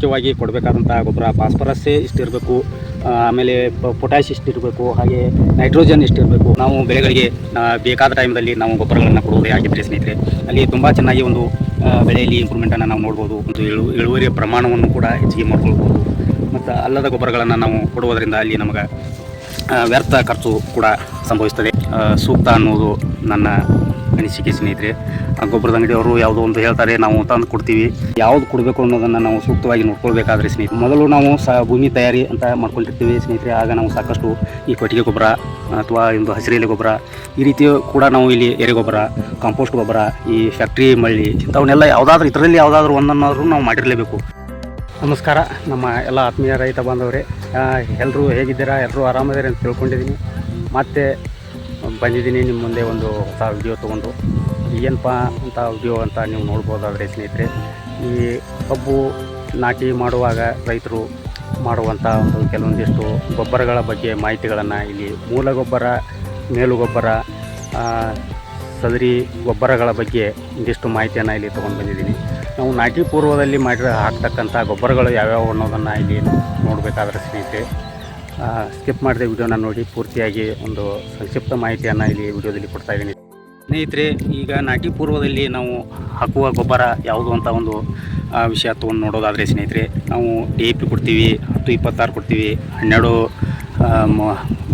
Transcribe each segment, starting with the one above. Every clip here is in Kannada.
ಮುಖ್ಯವಾಗಿ ಕೊಡಬೇಕಾದಂಥ ಗೊಬ್ಬರ ಫಾಸ್ಫರಸ್ಸೇ ಇಷ್ಟಿರಬೇಕು ಆಮೇಲೆ ಪೊಟ್ಯಾಶ್ ಇಷ್ಟಿರಬೇಕು, ಹಾಗೆ ನೈಟ್ರೋಜನ್ ಇಷ್ಟಿರಬೇಕು. ನಾವು ಬೆಳೆಗಳಿಗೆ ಬೇಕಾದ ಟೈಮ್ದಲ್ಲಿ ನಾವು ಗೊಬ್ಬರಗಳನ್ನು ಕೊಡುವುದೇ ಆಗಿದ್ದರೆ ಸ್ನೇಹಿತರೆ. ಅಲ್ಲಿ ತುಂಬ ಚೆನ್ನಾಗಿ ಒಂದು ಬೆಳೆಯಲ್ಲಿ ಇಂಪ್ರೂವ್ಮೆಂಟನ್ನು ನಾವು ನೋಡ್ಬೋದು. ಒಂದು ಇಳು ಇಳುವರಿಯ ಪ್ರಮಾಣವನ್ನು ಕೂಡ ಹೆಚ್ಚಿಗೆ ಮಾಡ್ಕೊಳ್ಬೋದು. ಮತ್ತು ಅಲ್ಲದ ಗೊಬ್ಬರಗಳನ್ನು ನಾವು ಕೊಡುವುದರಿಂದ ಅಲ್ಲಿ ನಮಗೆ ವ್ಯರ್ಥ ಖರ್ಚು ಕೂಡ ಸಂಭವಿಸ್ತದೆ. ಸೂಕ್ತ ಅನ್ನೋದು ನನ್ನ ಅನಿಸಿಕೆ ಸ್ನೇಹಿತರೆ. ಗೊಬ್ಬರದ ಅಂಗಡಿಯವರು ಯಾವುದೋ ಒಂದು ಹೇಳ್ತಾರೆ, ನಾವು ತಂದು ಕೊಡ್ತೀವಿ. ಯಾವ್ದು ಕೊಡಬೇಕು ಅನ್ನೋದನ್ನು ನಾವು ಸೂಕ್ತವಾಗಿ ನೋಡ್ಕೊಳ್ಬೇಕಾದ್ರೆ ಸ್ನೇಹಿತರೆ, ಮೊದಲು ನಾವು ಸ ಭೂಮಿ ತಯಾರಿ ಅಂತ ಮಾಡ್ಕೊಂಡಿರ್ತೀವಿ ಸ್ನೇಹಿತರೆ, ಆಗ ನಾವು ಸಾಕಷ್ಟು ಈ ಕೊಟ್ಟಿಗೆ ಗೊಬ್ಬರ ಅಥವಾ ಒಂದು ಹಸಿರೆಲೆ ಗೊಬ್ಬರ, ಈ ರೀತಿ ಕೂಡ ನಾವು ಇಲ್ಲಿ ಎರೆ ಗೊಬ್ಬರ, ಕಾಂಪೋಸ್ಟ್ ಗೊಬ್ಬರ, ಈ ಫ್ಯಾಕ್ಟ್ರಿ ಮಳ್ಳಿ, ಇಂಥವನ್ನೆಲ್ಲ ಯಾವುದಾದ್ರೂ ಇದರಲ್ಲಿ ಯಾವುದಾದ್ರೂ ಒಂದನ್ನಾದರೂ ನಾವು ಮಾಡಿರಲೇಬೇಕು. ನಮಸ್ಕಾರ, ನಮ್ಮ ಎಲ್ಲ ಆತ್ಮೀಯ ರೈತ ಬಾಂಧವರೇ. ಎಲ್ಲರೂ ಹೇಗಿದ್ದೀರಾ? ಎಲ್ಲರೂ ಆರಾಮದಿರಿ ಅಂತ ತಿಳ್ಕೊಂಡಿದ್ದೀನಿ. ಮತ್ತೆ ಬಂದಿದ್ದೀನಿ ನಿಮ್ಮ ಮುಂದೆ ಒಂದು ಹೊಸ ವಿಡಿಯೋ ತೊಗೊಂಡು. ಏನಪ್ಪ ಅಂತ ವಿಡಿಯೋ ಅಂತ ನೀವು ನೋಡ್ಬೋದಾದರೆ ಸ್ನೇಹಿತರೆ, ಈ ಕಬ್ಬು ನಾಟಿ ಮಾಡುವಾಗ ರೈತರು ಮಾಡುವಂಥ ಒಂದು ಕೆಲವೊಂದಿಷ್ಟು ಗೊಬ್ಬರಗಳ ಬಗ್ಗೆ ಮಾಹಿತಿಗಳನ್ನು ಇಲ್ಲಿ ಮೂಲ ಗೊಬ್ಬರ ಮೇಲು ಗೊಬ್ಬರ ಸದರಿ ಗೊಬ್ಬರಗಳ ಬಗ್ಗೆ ಒಂದಿಷ್ಟು ಮಾಹಿತಿಯನ್ನು ಇಲ್ಲಿ ತೊಗೊಂಡು ಬಂದಿದ್ದೀನಿ. ನಾವು ನಾಟಿ ಪೂರ್ವದಲ್ಲಿ ಮಾಡಿ ಹಾಕ್ತಕ್ಕಂಥ ಗೊಬ್ಬರಗಳು ಯಾವ್ಯಾವು ಅನ್ನೋದನ್ನು ಇಲ್ಲಿ ನೋಡಬೇಕಾದ್ರೆ ಸ್ನೇಹಿತರೆ ಸ್ಕಿಪ್ ಮಾಡಿದ ವಿಡಿಯೋನ ನೋಡಿ, ಪೂರ್ತಿಯಾಗಿ ಒಂದು ಸಂಕ್ಷಿಪ್ತ ಮಾಹಿತಿಯನ್ನು ಇಲ್ಲಿ ವಿಡಿಯೋದಲ್ಲಿ ಕೊಡ್ತಾ ಇದ್ದೀನಿ. ಸ್ನೇಹಿತರೆ, ಈಗ ನಾಟಿ ಪೂರ್ವದಲ್ಲಿ ನಾವು ಹಾಕುವ ಗೊಬ್ಬರ ಯಾವುದು ಅಂತ ಒಂದು ವಿಷಯ ತೊಗೊಂಡು ನೋಡೋದಾದರೆ ಸ್ನೇಹಿತರೆ, ನಾವು ಡಿ ಎ ಪಿ ಕೊಡ್ತೀವಿ, ಹತ್ತು ಇಪ್ಪತ್ತಾರು ಕೊಡ್ತೀವಿ, ಹನ್ನೆರಡು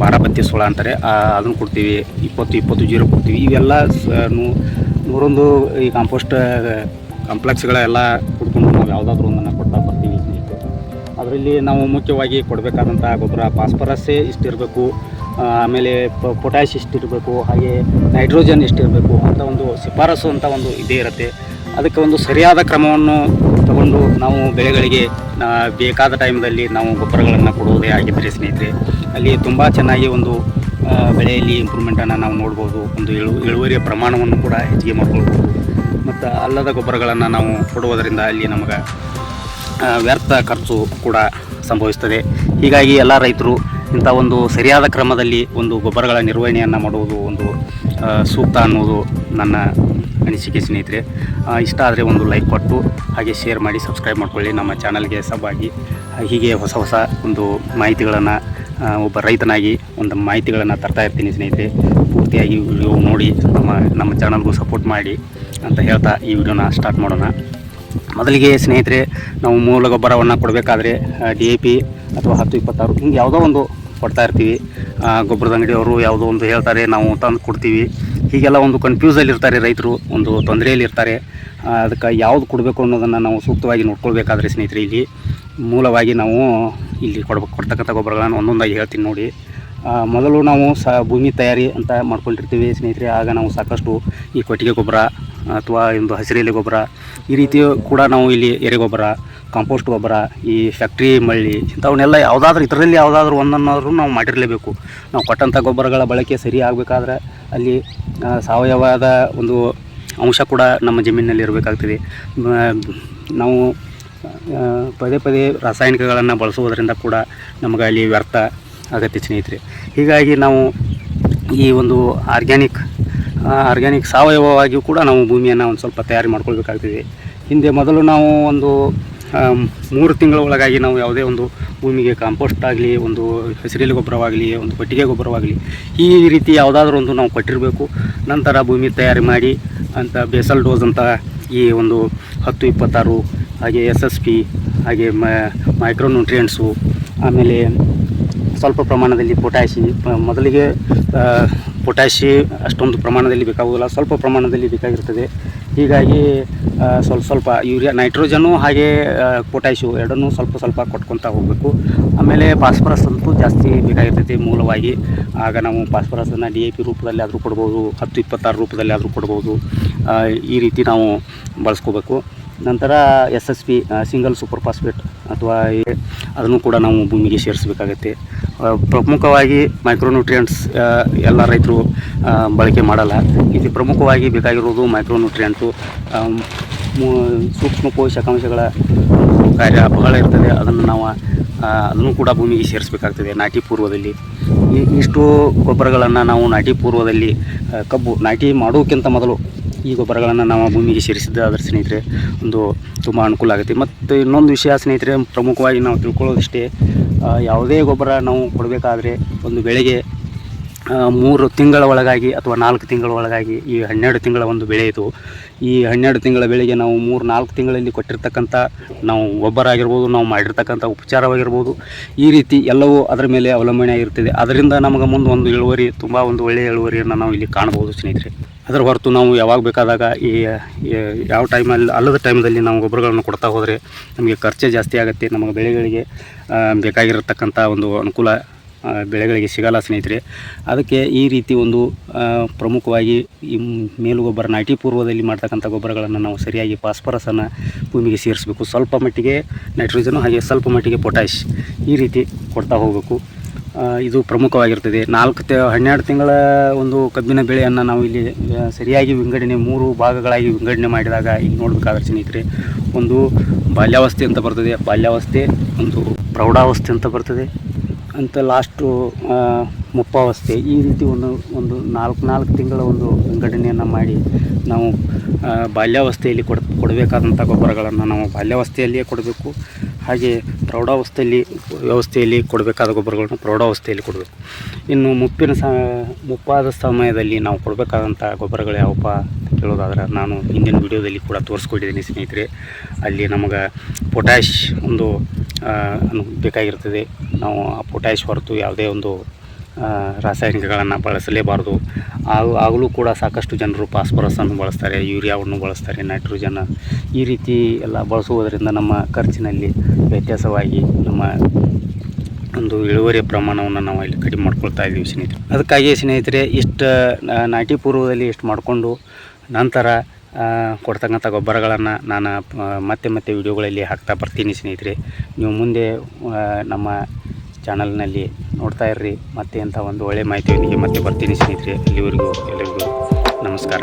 ಬಾರಾಬತ್ತಿ ಸೋಳ ಅಂತಾರೆ ಅದನ್ನು ಕೊಡ್ತೀವಿ, ಇಪ್ಪತ್ತು ಇಪ್ಪತ್ತು ಜೀರೋ ಕೊಡ್ತೀವಿ, ಇವೆಲ್ಲ ನೂರೊಂದು ಈ ಕಾಂಪೋಸ್ಟ್ ಕಾಂಪ್ಲೆಕ್ಸ್ಗಳೆಲ್ಲ ಕೊಡ್ಕೊಂಡು ನಾವು ಯಾವುದಾದ್ರೂ ಒಂದನ್ನು ಕೊಡ್ತಾ ಬರ್ತೀವಿ ಸ್ನೇಹಿತರೆ. ಅದರಲ್ಲಿ ನಾವು ಮುಖ್ಯವಾಗಿ ಕೊಡಬೇಕಾದಂಥ ಗೊಬ್ಬರ, ಫಾಸ್ಫರಸ್ಸೇ ಇಷ್ಟಿರಬೇಕು ಆಮೇಲೆ ಪೊಟ್ಯಾಶ್ ಇಷ್ಟಿರಬೇಕು ಹಾಗೆ ನೈಟ್ರೋಜನ್ ಎಷ್ಟಿರಬೇಕು ಅಂತ ಒಂದು ಶಿಫಾರಸು ಅಂತ ಒಂದು ಇದೇ ಇರುತ್ತೆ. ಅದಕ್ಕೆ ಒಂದು ಸರಿಯಾದ ಕ್ರಮವನ್ನು ತಗೊಂಡು ನಾವು ಬೆಳೆಗಳಿಗೆ ಬೇಕಾದ ಟೈಮ್ದಲ್ಲಿ ನಾವು ಗೊಬ್ಬರಗಳನ್ನು ಕೊಡುವುದೇ ಆಗಿದ್ದರೆ ಸ್ನೇಹಿತರೆ, ಅಲ್ಲಿ ತುಂಬ ಚೆನ್ನಾಗಿ ಒಂದು ಬೆಳೆಯಲ್ಲಿ ಇಂಪ್ರೂವ್ಮೆಂಟನ್ನು ನಾವು ನೋಡ್ಬೋದು. ಒಂದು ಇಳು ಇಳುವರಿಯ ಪ್ರಮಾಣವನ್ನು ಕೂಡ ಹೆಚ್ಚಿಗೆ ಮಾಡ್ಕೊಳ್ಬೋದು. ಮತ್ತು ಅಲ್ಲದ ಗೊಬ್ಬರಗಳನ್ನು ನಾವು ಕೊಡುವುದರಿಂದ ಅಲ್ಲಿ ನಮಗೆ ವ್ಯರ್ಥ ಖರ್ಚು ಕೂಡ ಸಂಭವಿಸ್ತದೆ. ಹೀಗಾಗಿ ಎಲ್ಲ ರೈತರು ಇಂಥ ಒಂದು ಸರಿಯಾದ ಕ್ರಮದಲ್ಲಿ ಒಂದು ಗೊಬ್ಬರಗಳ ನಿರ್ವಹಣೆಯನ್ನು ಮಾಡುವುದು ಒಂದು ಸೂಕ್ತ ಅನ್ನೋದು ನನ್ನ ಅನಿಸಿಕೆ ಸ್ನೇಹಿತರೆ. ಇಷ್ಟ ಆದರೆ ಒಂದು ಲೈಕ್ ಕೊಟ್ಟು, ಹಾಗೆ ಶೇರ್ ಮಾಡಿ, ಸಬ್ಸ್ಕ್ರೈಬ್ ಮಾಡ್ಕೊಳ್ಳಿ. ನಮ್ಮ ಚಾನಲ್ಗೆ ಸಬ್ ಆಗಿ, ಹೀಗೆ ಹೊಸ ಹೊಸ ಒಂದು ಮಾಹಿತಿಗಳನ್ನು ಒಬ್ಬ ರೈತನಾಗಿ ಒಂದು ಮಾಹಿತಿಗಳನ್ನು ತರ್ತಾ ಇರ್ತೀನಿ ಸ್ನೇಹಿತರೆ. ಪೂರ್ತಿಯಾಗಿ ವಿಡಿಯೋ ನೋಡಿ, ನಮ್ಮ ನಮ್ಮ ಚಾನಲ್ಗೂ ಸಪೋರ್ಟ್ ಮಾಡಿ ಅಂತ ಹೇಳ್ತಾ ಈ ವಿಡಿಯೋನ ಸ್ಟಾರ್ಟ್ ಮಾಡೋಣ. ಮೊದಲಿಗೆ ಸ್ನೇಹಿತರೆ, ನಾವು ಮೂಲ ಗೊಬ್ಬರವನ್ನು ಕೊಡಬೇಕಾದ್ರೆ ಡಿ ಎ ಪಿ ಅಥವಾ ಹತ್ತು ಇಪ್ಪತ್ತಾರು ಹಿಂಗೆ ಯಾವುದೋ ಒಂದು ಕೊಡ್ತಾ ಇರ್ತೀವಿ. ಗೊಬ್ಬರದ ಅಂಗಡಿಯವರು ಯಾವುದೋ ಒಂದು ಹೇಳ್ತಾರೆ, ನಾವು ತಂದು ಕೊಡ್ತೀವಿ. ಹೀಗೆಲ್ಲ ಒಂದು ಕನ್ಫ್ಯೂಸಲ್ಲಿ ಇರ್ತಾರೆ ರೈತರು, ಒಂದು ತೊಂದರೆಯಲ್ಲಿ ಇರ್ತಾರೆ. ಅದಕ್ಕೆ ಯಾವುದು ಕೊಡಬೇಕು ಅನ್ನೋದನ್ನು ನಾವು ಸೂಕ್ತವಾಗಿ ನೋಡ್ಕೊಳ್ಬೇಕಾದ್ರೆ ಸ್ನೇಹಿತರೆ, ಇಲ್ಲಿ ಮೂಲವಾಗಿ ನಾವು ಇಲ್ಲಿ ಕೊಡ್ಬೇಕು ಕೊಡ್ತಕ್ಕಂಥ ಗೊಬ್ಬರಗಳನ್ನು ಒಂದೊಂದಾಗಿ ಹೇಳ್ತೀನಿ ನೋಡಿ. ಮೊದಲು ನಾವು ಸ, ಭೂಮಿ ತಯಾರಿ ಅಂತ ಮಾಡ್ಕೊಂಡಿರ್ತೀವಿ ಸ್ನೇಹಿತರೆ, ಆಗ ನಾವು ಸಾಕಷ್ಟು ಈ ಕೊಟ್ಟಿಗೆ ಗೊಬ್ಬರ ಅಥವಾ ಒಂದು ಹಸಿರೆಲೆ ಗೊಬ್ಬರ, ಈ ರೀತಿ ಕೂಡ ನಾವು ಇಲ್ಲಿ ಎರೆಗೊಬ್ಬರ ಕಾಂಪೋಸ್ಟ್ ಗೊಬ್ಬರ, ಈ ಫ್ಯಾಕ್ಟ್ರಿ ಮಳ್ಳಿ ಇಂಥವನ್ನೆಲ್ಲ ಯಾವುದಾದ್ರೂ ಇದರಲ್ಲಿ ಯಾವುದಾದ್ರೂ ಒಂದನ್ನಾದರೂ ನಾವು ಮಾಡಿರಲೇಬೇಕು. ನಾವು ಕೊಟ್ಟಂಥ ಗೊಬ್ಬರಗಳ ಬಳಕೆ ಸರಿ ಆಗಬೇಕಾದ್ರೆ ಅಲ್ಲಿ ಸಾವಯವದ ಒಂದು ಅಂಶ ಕೂಡ ನಮ್ಮ ಜಮೀನಿನಲ್ಲಿ ಇರಬೇಕಾಗ್ತದೆ. ನಾವು ಪದೇ ಪದೇ ರಾಸಾಯನಿಕಗಳನ್ನು ಬಳಸುವುದರಿಂದ ಕೂಡ ನಮಗೆ ಅಲ್ಲಿ ವ್ಯರ್ಥ ಆಗತ್ತೆ ಸ್ನೇಹಿತರೆ. ಹೀಗಾಗಿ ನಾವು ಈ ಒಂದು ಆರ್ಗ್ಯಾನಿಕ್ ಆರ್ಗ್ಯಾನಿಕ್ ಸಾವಯವವಾಗಿಯೂ ಕೂಡ ನಾವು ಭೂಮಿಯನ್ನು ಒಂದು ಸ್ವಲ್ಪ ತಯಾರಿ ಮಾಡ್ಕೊಳ್ಬೇಕಾಗ್ತದೆ. ಹಿಂದೆ ಮೊದಲು ನಾವು ಒಂದು ಮೂರು ತಿಂಗಳ ಒಳಗಾಗಿ ನಾವು ಯಾವುದೇ ಒಂದು ಭೂಮಿಗೆ ಕಾಂಪೋಸ್ಟ್ ಆಗಲಿ, ಒಂದು ಹಸಿರೆಲೆ ಗೊಬ್ಬರವಾಗಲಿ, ಒಂದು ಕೊಟ್ಟಿಗೆ ಗೊಬ್ಬರವಾಗಲಿ, ಈ ರೀತಿ ಯಾವುದಾದ್ರೂ ಒಂದು ನಾವು ಕೊಟ್ಟಿರಬೇಕು. ನಂತರ ಭೂಮಿ ತಯಾರಿ ಮಾಡಿ ಅಂತ ಬೇಸಲ್ ಡೋಸ್ ಅಂತ ಈ ಒಂದು ಹತ್ತು, ಇಪ್ಪತ್ತಾರು, ಹಾಗೆ ಎಸ್ ಎಸ್ ಪಿ, ಹಾಗೆ ಮೈಕ್ರೋ ನ್ಯೂಟ್ರಿಯೆಂಟ್ಸು ಆಮೇಲೆ ಸ್ವಲ್ಪ ಪ್ರಮಾಣದಲ್ಲಿ ಪೊಟ್ಯಾಶಿ ಮೊದಲಿಗೆ ಪೊಟ್ಯಾಶಿ ಅಷ್ಟೊಂದು ಪ್ರಮಾಣದಲ್ಲಿ ಬೇಕಾಗುವುದಿಲ್ಲ, ಸ್ವಲ್ಪ ಪ್ರಮಾಣದಲ್ಲಿ ಬೇಕಾಗಿರ್ತದೆ. ಹೀಗಾಗಿ ಸ್ವಲ್ಪ ಸ್ವಲ್ಪ ಯೂರಿಯಾ ನೈಟ್ರೋಜನ್ನು ಹಾಗೆ ಪೊಟ್ಯಾಶು ಎರಡನ್ನೂ ಸ್ವಲ್ಪ ಸ್ವಲ್ಪ ಕೊಟ್ಕೊತಾ ಹೋಗಬೇಕು. ಆಮೇಲೆ ಫಾಸ್ಫರಸ್ ಅಂತೂ ಜಾಸ್ತಿ ಬೇಕಾಗಿರ್ತೈತಿ ಮೂಲವಾಗಿ. ಆಗ ನಾವು ಫಾಸ್ಫರಸನ್ನು ಡಿ ಎ ಪಿ ರೂಪದಲ್ಲಿ ಆದರೂ ಕೊಡ್ಬೋದು, ಹತ್ತು, ಇಪ್ಪತ್ತಾರು ರೂಪದಲ್ಲಿ ಆದರೂ ಕೊಡ್ಬೋದು. ಈ ರೀತಿ ನಾವು ಬಳಸ್ಕೋಬೇಕು. ನಂತರ S S P single super phosphate ಅಥವಾ ಅದನ್ನು ಕೂಡ ನಾವು ಭೂಮಿಗೆ ಸೇರಿಸಬೇಕಾಗತ್ತೆ. ಪ್ರಮುಖವಾಗಿ ಮೈಕ್ರೋನ್ಯೂಟ್ರಿಯೆಂಟ್ಸ್ ಎಲ್ಲ ರೈತರು ಬಳಕೆ ಮಾಡಲ್ಲ. ಇದು ಪ್ರಮುಖವಾಗಿ ಬೇಕಾಗಿರೋದು ಮೈಕ್ರೋನ್ಯೂಟ್ರಿಯೆಂಟು ಸೂಕ್ಷ್ಮ ಪೋಷಕಾಂಶಗಳ ಕಾರ್ಯ, ಬಹಳ ಇರ್ತದೆ. ಅದನ್ನು ನಾವು ಅದನ್ನು ಕೂಡ ಭೂಮಿಗೆ ಸೇರಿಸಬೇಕಾಗ್ತದೆ ನಾಟಿ ಪೂರ್ವದಲ್ಲಿ. ಇಷ್ಟು ಗೊಬ್ಬರಗಳನ್ನು ನಾವು ನಾಟಿ ಪೂರ್ವದಲ್ಲಿ ಕಬ್ಬು, ನಾಟಿ ಮಾಡೋಕ್ಕಿಂತ ಮೊದಲು ಈ ಗೊಬ್ಬರಗಳನ್ನು ನಾವು ಭೂಮಿಗೆ ಸೇರಿಸಿದ್ದ ಅದರ ಸ್ನೇಹಿತರೆ, ಒಂದು ತುಂಬ ಅನುಕೂಲ ಆಗುತ್ತೆ. ಮತ್ತು ಇನ್ನೊಂದು ವಿಷಯ ಸ್ನೇಹಿತರೆ, ಪ್ರಮುಖವಾಗಿ ನಾವು ತಿಳ್ಕೊಳ್ಳೋದಿಷ್ಟೇ ಯಾವುದೇ ಗೊಬ್ಬರ ನಾವು ಕೊಡಬೇಕಾದ್ರೆ ಒಂದು ಬೆಳೆಗೆ ಮೂರು ತಿಂಗಳ ಒಳಗಾಗಿ ಅಥವಾ ನಾಲ್ಕು ತಿಂಗಳ ಒಳಗಾಗಿ ಈ ಹನ್ನೆರಡು ತಿಂಗಳ ಒಂದು ಬೆಳೆ ಇದು. ಈ ಹನ್ನೆರಡು ತಿಂಗಳ ಬೆಳೆಗೆ ನಾವು ಮೂರು, ನಾಲ್ಕು ತಿಂಗಳಲ್ಲಿ ಕೊಟ್ಟಿರ್ತಕ್ಕಂಥ ನಾವು ಗೊಬ್ಬರ ಆಗಿರ್ಬೋದು ನಾವು ಮಾಡಿರ್ತಕ್ಕಂಥ ಉಪಚಾರವಾಗಿರ್ಬೋದು. ಈ ರೀತಿ ಎಲ್ಲವೂ ಅದರ ಮೇಲೆ ಅವಲಂಬನೆ ಆಗಿರ್ತದೆ. ಅದರಿಂದ ನಮಗೆ ಮುಂದೆ ಒಂದು ಇಳುವರಿ, ತುಂಬ ಒಂದು ಒಳ್ಳೆಯ ಇಳುವರಿಯನ್ನು ನಾವು ಇಲ್ಲಿ ಕಾಣ್ಬೋದು ಸ್ನೇಹಿತರೆ. ಅದರ ಹೊರತು ನಾವು ಯಾವಾಗ ಬೇಕಾದಾಗ ಈ ಯಾವ ಟೈಮಲ್ಲಿ, ಅಲ್ಲದ ಟೈಮಲ್ಲಿ ನಾವು ಗೊಬ್ಬರಗಳನ್ನು ಕೊಡ್ತಾ ಹೋದರೆ ನಮಗೆ ಖರ್ಚೆ ಜಾಸ್ತಿ ಆಗುತ್ತೆ. ನಮಗೆ ಬೆಳೆಗಳಿಗೆ ಬೇಕಾಗಿರತಕ್ಕಂಥ ಒಂದು ಅನುಕೂಲ ಬೆಳೆಗಳಿಗೆ ಸಿಗಲ್ಲ ಸ್ನೇಹಿತರೆ. ಅದಕ್ಕೆ ಈ ರೀತಿ ಒಂದು ಪ್ರಮುಖವಾಗಿ ಈ ಮೇಲು ಗೊಬ್ಬರ ನಾಟಿ ಪೂರ್ವದಲ್ಲಿ ಮಾಡ್ತಕ್ಕಂಥ ಗೊಬ್ಬರಗಳನ್ನು ನಾವು ಸರಿಯಾಗಿ ಫಾಸ್ಫರಸನ್ನು ಭೂಮಿಗೆ ಸೇರಿಸಬೇಕು. ಸ್ವಲ್ಪ ಮಟ್ಟಿಗೆ ನೈಟ್ರೋಜನು ಹಾಗೆ ಸ್ವಲ್ಪ ಮಟ್ಟಿಗೆ ಪೊಟ್ಯಾಶ್ ಈ ರೀತಿ ಕೊಡ್ತಾ ಹೋಗಬೇಕು. ಇದು ಪ್ರಮುಖವಾಗಿರ್ತದೆ. ನಾಲ್ಕು ತಿ, ಹನ್ನೆರಡು ತಿಂಗಳ ಒಂದು ಕಬ್ಬಿನ ಬೆಳೆಯನ್ನು ನಾವು ಇಲ್ಲಿ ಸರಿಯಾಗಿ ವಿಂಗಡಣೆ, ಮೂರು ಭಾಗಗಳಾಗಿ ವಿಂಗಡಣೆ ಮಾಡಿದಾಗ ಇಲ್ಲಿ ನೋಡಬೇಕಾದ್ರೆ ಸ್ನೇಹಿತರೆ, ಒಂದು ಬಾಲ್ಯಾವಸ್ಥೆ ಅಂತ ಬರ್ತದೆ. ಬಾಲ್ಯಾವಸ್ಥೆ ಒಂದು ಪ್ರೌಢಾವಸ್ಥೆ ಅಂತ ಬರ್ತದೆ. ಅಂತ ಲಾಸ್ಟು ಮುಪ್ಪಾವಸ್ಥೆ. ಈ ರೀತಿ ಒಂದು ಒಂದು ನಾಲ್ಕು ನಾಲ್ಕು ತಿಂಗಳ ಒಂದು ವಿಂಗಡಣೆಯನ್ನು ಮಾಡಿ ನಾವು ಬಾಲ್ಯಾವಸ್ಥೆಯಲ್ಲಿ ಕೊಡ ಕೊಡಬೇಕಾದಂಥ ಗೊಬ್ಬರಗಳನ್ನು ನಾವು ಬಾಲ್ಯಾವಸ್ಥೆಯಲ್ಲಿಯೇ ಕೊಡಬೇಕು. ಹಾಗೆ ಪ್ರೌಢಾವಸ್ಥೆಯಲ್ಲಿ, ವ್ಯವಸ್ಥೆಯಲ್ಲಿ ಕೊಡಬೇಕಾದ ಗೊಬ್ಬರಗಳನ್ನು ಪ್ರೌಢಾವಸ್ಥೆಯಲ್ಲಿ ಕೊಡಬೇಕು. ಇನ್ನು ಮುಪ್ಪಿನ ಸ, ಮುಪ್ಪಾದ ಸಮಯದಲ್ಲಿ ನಾವು ಕೊಡಬೇಕಾದಂಥ ಗೊಬ್ಬರಗಳು ಯಾವಪ್ಪ ಅಂತ ಕೇಳೋದಾದ್ರೆ ನಾನು ಹಿಂದಿನ ವಿಡಿಯೋದಲ್ಲಿ ಕೂಡ ತೋರಿಸ್ಕೊಟ್ಟಿದ್ದೀನಿ ಸ್ನೇಹಿತರೆ. ಅಲ್ಲಿ ನಮಗೆ ಪೊಟ್ಯಾಶ್ ಒಂದು ಬೇಕಾಗಿರ್ತದೆ. ನಾವು ಆ ಪೊಟ್ಯಾಶ್ ಹೊರತು ಯಾವುದೇ ಒಂದು ರಾಸಾಯನಿಕಗಳನ್ನು ಬಳಸಲೇಬಾರ್ದು. ಆಗ ಆಗಲೂ ಕೂಡ ಸಾಕಷ್ಟು ಜನರು ಫಾಸ್ಫರಸನ್ನು ಬಳಸ್ತಾರೆ, ಯೂರಿಯಾವನ್ನು ಬಳಸ್ತಾರೆ, ನೈಟ್ರೋಜನ್ ಈ ರೀತಿ ಎಲ್ಲ ಬಳಸುವುದರಿಂದ ನಮ್ಮ ಖರ್ಚಿನಲ್ಲಿ ವ್ಯತ್ಯಾಸವಾಗಿ ನಮ್ಮ ಒಂದು ಇಳುವರಿಯ ಪ್ರಮಾಣವನ್ನು ನಾವು ಇಲ್ಲಿ ಕಡಿಮೆ ಮಾಡ್ಕೊಳ್ತಾ ಇದ್ದೀವಿ ಸ್ನೇಹಿತರೆ. ಅದಕ್ಕಾಗಿ ಸ್ನೇಹಿತರೆ, ಇಷ್ಟು ನಾಟಿ ಪೂರ್ವದಲ್ಲಿ ಇಷ್ಟು ಮಾಡಿಕೊಂಡು ನಂತರ ಕೊಡ್ತಕ್ಕಂಥ ಗೊಬ್ಬರಗಳನ್ನು ನಾನು ಮತ್ತೆ ಮತ್ತೆ ವಿಡಿಯೋಗಳಲ್ಲಿ ಹಾಕ್ತಾ ಬರ್ತೀನಿ ಸ್ನೇಹಿತರೆ. ನೀವು ಮುಂದೆ ನಮ್ಮ ಚಾನಲ್ನಲ್ಲಿ ನೋಡ್ತಾ ಇರ್ರಿ. ಮತ್ತೆ ಅಂತ ಒಂದು ಒಳ್ಳೆಯ ಮಾಹಿತಿಯೊಂದಿಗೆ ಮತ್ತೆ ಬರ್ತೀನಿ ಸ್ನೇಹಿತರೆ. ಇಲ್ಲಿವರೆಗೂ ಎಲ್ಲರಿಗೂ ನಮಸ್ಕಾರ.